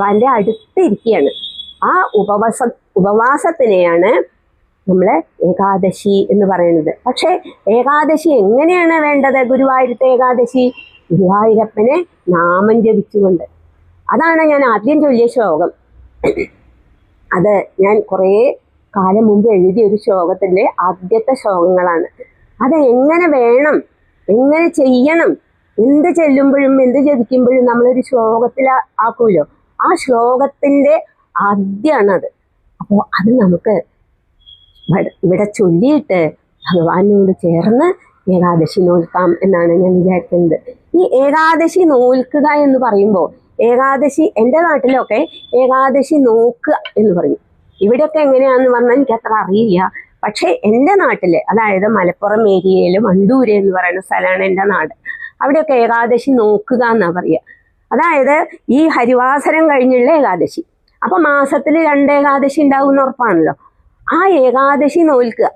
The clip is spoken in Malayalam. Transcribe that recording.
ഭഗവാന്റെ അടുത്തിരിക്കുകയാണ് ആ ഉപവാസ ഉപവാസത്തിനെയാണ് നമ്മൾ ഏകാദശി എന്ന് പറയുന്നത്. പക്ഷേ ഏകാദശി എങ്ങനെയാണ് വേണ്ടത്? ഗുരുവായൂരത്തെ ഏകാദശി? ഗുരുവായൂരപ്പനെ നാമം ജപിച്ചുകൊണ്ട്. അതാണ് ഞാൻ ആദ്യം ചൊല്ലിയ ശ്ലോകം. അത് ഞാൻ കുറേ കാലം മുമ്പ് എഴുതിയ ഒരു ശ്ലോകത്തിന്റെ ആദ്യത്തെ ശ്ലോകങ്ങളാണ്. അത് എങ്ങനെ വേണം? എങ്ങനെ ചെയ്യണം? എന്ത് ചെല്ലുമ്പോഴും എന്ത് ജപിക്കുമ്പോഴും നമ്മളൊരു ശ്ലോകത്തിൽ ആക്കുമല്ലോ? ആ ശ്ലോകത്തിന്റെ ആദ്യമാണത് അപ്പോൾ അത് നമുക്ക് ഇവിടെ- ചൊല്ലിയിട്ട് ഭഗവാനോട് ചേർന്ന് ഏകാദശി നോൽക്കാം എന്നാണ് ഞാൻ വിചാരിക്കുന്നത്. ഈ ഏകാദശി നോൽക്കുക എന്ന് പറയുമ്പോൾ ഏകാദശി എന്റെ നാട്ടിലൊക്കെ ഏകാദശി നോക്കുക എന്ന് പറയും. ഇവിടെയൊക്കെ എങ്ങനെയാണെന്ന് പറഞ്ഞാൽ എനിക്ക് അത്ര അറിയില്ല. പക്ഷേ എന്റെ നാട്ടിൽ അതായത് മലപ്പുറം ഏരിയയിൽ അണ്ടൂര് എന്ന് പറയുന്ന സ്ഥലമാണ് എന്റെ നാട്. അവിടെയൊക്കെ ഏകാദശി നോക്കുക എന്നാണ് പറയുക അതായത് ഈ ഹരിവാസരം കഴിഞ്ഞുള്ള ഏകാദശി. അപ്പൊ മാസത്തിൽ രണ്ട് ഏകാദശി ഉണ്ടാവും എന്ന് ഉറപ്പാണല്ലോ. ആ ഏകാദശി നോൽക്കുക.